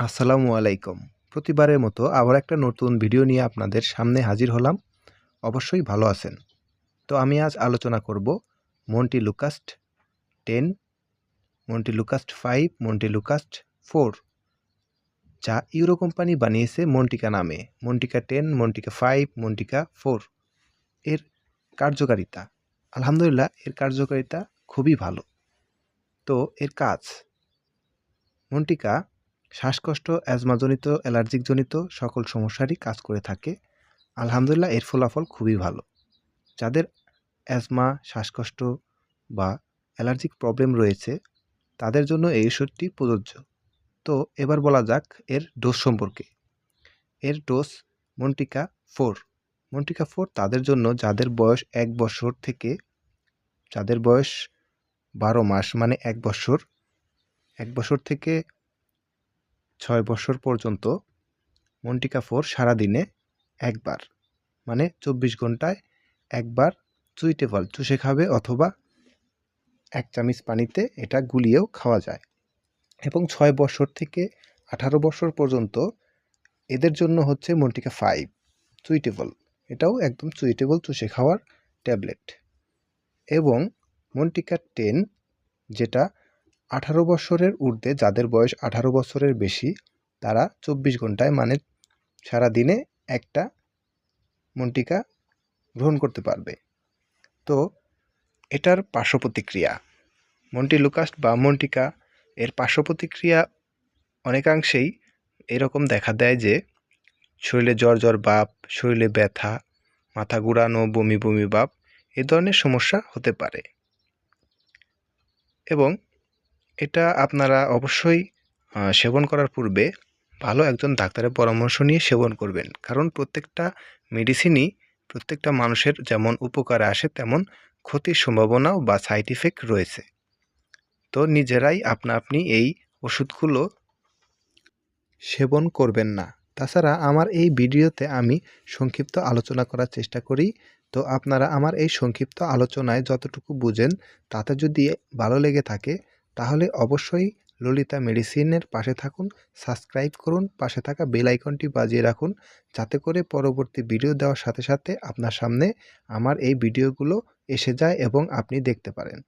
আসসালামু আলাইকুম। প্রতিবারের মতো আবার একটা নতুন ভিডিও নিয়ে আপনাদের সামনে হাজির হলাম। অবশ্যই ভালো আছেন। তো আমি আজ আলোচনা করব montelukast ten montelukast five montelukast four যা ইউরো কোম্পানি বানিয়েছে মন্টিকা নামে। Monteka ten Monteka five Monteka four এর কার্যকারিতা। আলহামদুলিল্লাহ, এর কার্যকারিতা খুবই ভালো। তো এর কাজ। মন্টিকা শ্বাসকষ্ট, অ্যাজমাজনিত, অ্যালার্জিকজনিত সকল সমস্যারই কাজ করে থাকে। আলহামদুলিল্লাহ, এর ফলাফল খুবই ভালো। যাদের অ্যাজমা, শ্বাসকষ্ট বা অ্যালার্জিক প্রবলেম রয়েছে, তাদের জন্য এই ওষুধটি প্রযোজ্য। তো, এবার বলা যাক এর ডোজ সম্পর্কে। এর dose Monteka four. Monteka four তাদের জন্য যাদের বয়স এক বছর থেকে, যাদের বয়স বারো মাস মানে এক বছর এক বছর থেকে ছয় বছর পর্যন্ত মন্টিকা ফোর সারাদিনে একবার মানে চব্বিশ ঘন্টায় একবার চুইটেবল চুষে খাবে অথবা এক চামচ পানিতে এটা গুলিয়েও খাওয়া যায়। এবং ছয় বছর থেকে আঠারো বছর পর্যন্ত এদের জন্য হচ্ছে মন্টিকা ফাইভ চুইটেবল এটাও একদম চুইটেবল চুষে খাওয়ার ট্যাবলেট। এবং মন্টিকা টেন, যেটা আঠারো বছরের ঊর্ধ্বে যাদের বয়স আঠারো বছরের বেশি, তারা চব্বিশ ঘন্টায় মানে সারা দিনে একটা মন্টিকা গ্রহণ করতে পারবে। তো এটার পার্শ্ব প্রতিক্রিয়া মন্টি লুকাস্ট বা মন্টিকা এর পার্শ্ব প্রতিক্রিয়া অনেকাংশেই এরকম দেখা দেয় যে শরীরে জ্বর জ্বর, বাপ, শরীরে ব্যথা, মাথা ঘুরানো, বমি বমি, বাপ, এ ধরনের সমস্যা হতে পারে। এবং এটা আপনারা অবশ্যই সেবন করার পূর্বে ভালো একজন ডাক্তারের পরামর্শ নিয়ে সেবন করবেন। কারণ প্রত্যেকটা মেডিসিনই প্রত্যেকটা মানুষের যেমন উপকারে আসে, তেমন ক্ষতির সম্ভাবনাও বা সাইড ইফেক্ট রয়েছে। তো নিজেরাই আপনা আপনি এই ওষুধগুলো সেবন করবেন না। তাছাড়া আমার এই ভিডিওতে আমি সংক্ষিপ্ত আলোচনা করার চেষ্টা করি। তো আপনারা আমার এই সংক্ষিপ্ত আলোচনায় যতটুকু বুঝেন, তাতে যদি ভালো লেগে থাকে তাহলে অবশ্যই ললিতা মেডিসিনের পাশে থাকুন, সাবস্ক্রাইব করুন, পাশে থাকা বেল আইকনটি বাজিয়ে রাখুন, যাতে করে পরবর্তী ভিডিও দেওয়ার সাথে সাথে আপনার সামনে আমার এই ভিডিওগুলো এসে যায় এবং আপনি দেখতে পারেন।